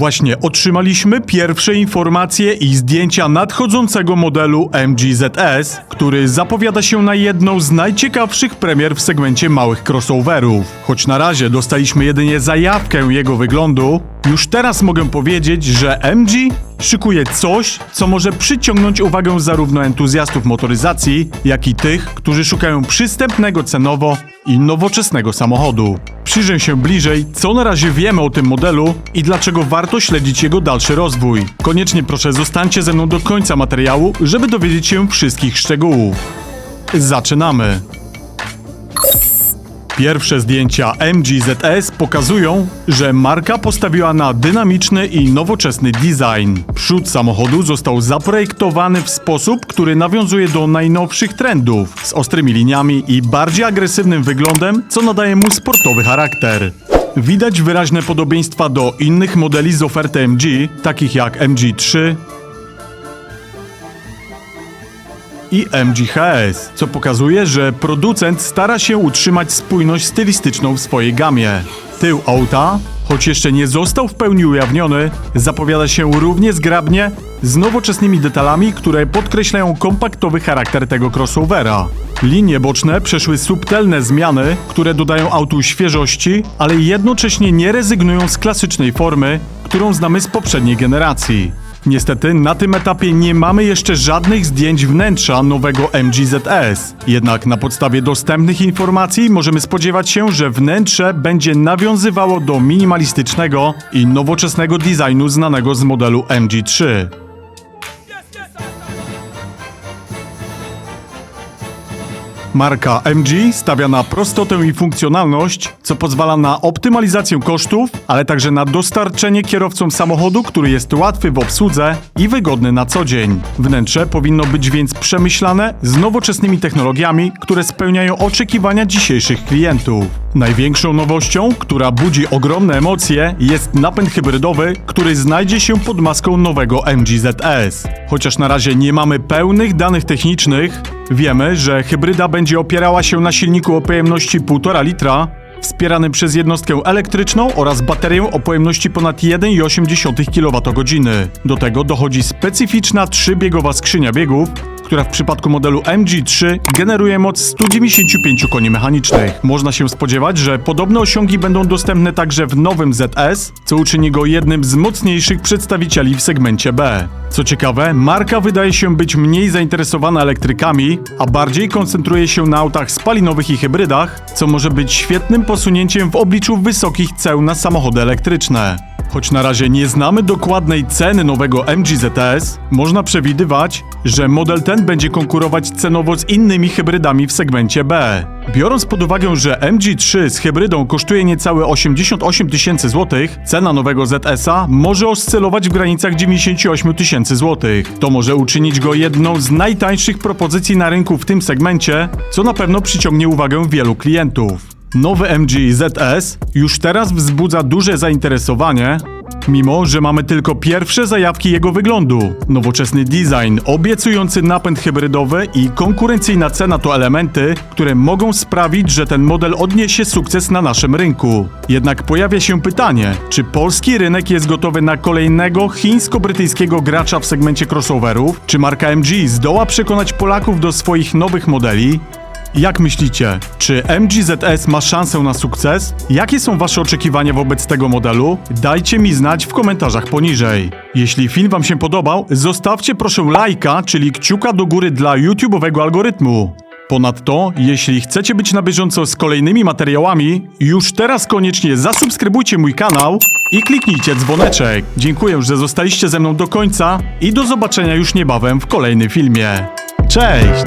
Właśnie otrzymaliśmy pierwsze informacje i zdjęcia nadchodzącego modelu MGZS, który zapowiada się na jedną z najciekawszych premier w segmencie małych crossoverów. Choć na razie dostaliśmy jedynie zajawkę jego wyglądu, już teraz mogę powiedzieć, że MG szykuje coś, co może przyciągnąć uwagę zarówno entuzjastów motoryzacji, jak i tych, którzy szukają przystępnego cenowo i nowoczesnego samochodu. Przyjrzę się bliżej, co na razie wiemy o tym modelu i dlaczego warto śledzić jego dalszy rozwój. Koniecznie proszę zostańcie ze mną do końca materiału, żeby dowiedzieć się wszystkich szczegółów. Zaczynamy. Pierwsze zdjęcia MGZS pokazują, że marka postawiła na dynamiczny i nowoczesny design. Przód samochodu został zaprojektowany w sposób, który nawiązuje do najnowszych trendów, z ostrymi liniami i bardziej agresywnym wyglądem, co nadaje mu sportowy charakter. Widać wyraźne podobieństwa do innych modeli z oferty MG, takich jak MG3, i MGHS, co pokazuje, że producent stara się utrzymać spójność stylistyczną w swojej gamie. Tył auta, choć jeszcze nie został w pełni ujawniony, zapowiada się równie zgrabnie z nowoczesnymi detalami, które podkreślają kompaktowy charakter tego crossovera. Linie boczne przeszły subtelne zmiany, które dodają autu świeżości, ale jednocześnie nie rezygnują z klasycznej formy, którą znamy z poprzedniej generacji. Niestety na tym etapie nie mamy jeszcze żadnych zdjęć wnętrza nowego MGZS. Jednak na podstawie dostępnych informacji możemy spodziewać się, że wnętrze będzie nawiązywało do minimalistycznego i nowoczesnego designu znanego z modelu MG3. Marka MG stawia na prostotę i funkcjonalność, co pozwala na optymalizację kosztów, ale także na dostarczenie kierowcom samochodu, który jest łatwy w obsłudze i wygodny na co dzień. Wnętrze powinno być więc przemyślane z nowoczesnymi technologiami, które spełniają oczekiwania dzisiejszych klientów. Największą nowością, która budzi ogromne emocje, jest napęd hybrydowy, który znajdzie się pod maską nowego MGZS. Chociaż na razie nie mamy pełnych danych technicznych, wiemy, że hybryda będzie opierała się na silniku o pojemności 1,5 litra, wspieranym przez jednostkę elektryczną oraz baterię o pojemności ponad 1,8 kWh. Do tego dochodzi specyficzna trzybiegowa skrzynia biegów, która w przypadku modelu MG3 generuje moc 195 koni mechanicznych. Można się spodziewać, że podobne osiągi będą dostępne także w nowym ZS, co uczyni go jednym z mocniejszych przedstawicieli w segmencie B. Co ciekawe, marka wydaje się być mniej zainteresowana elektrykami, a bardziej koncentruje się na autach spalinowych i hybrydach, co może być świetnym posunięciem w obliczu wysokich ceł na samochody elektryczne. Choć na razie nie znamy dokładnej ceny nowego MGZS, można przewidywać, że model ten będzie konkurować cenowo z innymi hybrydami w segmencie B. Biorąc pod uwagę, że MG3 z hybrydą kosztuje niecałe 88 tysięcy złotych, cena nowego ZS-a może oscylować w granicach 98 tysięcy złotych. To może uczynić go jedną z najtańszych propozycji na rynku w tym segmencie, co na pewno przyciągnie uwagę wielu klientów. Nowy MG ZS już teraz wzbudza duże zainteresowanie, mimo że mamy tylko pierwsze zajawki jego wyglądu. Nowoczesny design, obiecujący napęd hybrydowy i konkurencyjna cena to elementy, które mogą sprawić, że ten model odniesie sukces na naszym rynku. Jednak pojawia się pytanie, czy polski rynek jest gotowy na kolejnego chińsko-brytyjskiego gracza w segmencie crossoverów? Czy marka MG zdoła przekonać Polaków do swoich nowych modeli? Jak myślicie, czy MGZS ma szansę na sukces? Jakie są Wasze oczekiwania wobec tego modelu? Dajcie mi znać w komentarzach poniżej. Jeśli film Wam się podobał, zostawcie proszę lajka, czyli kciuka do góry dla YouTube'owego algorytmu. Ponadto, jeśli chcecie być na bieżąco z kolejnymi materiałami, już teraz koniecznie zasubskrybujcie mój kanał i kliknijcie dzwoneczek. Dziękuję, że zostaliście ze mną do końca i do zobaczenia już niebawem w kolejnym filmie. Cześć!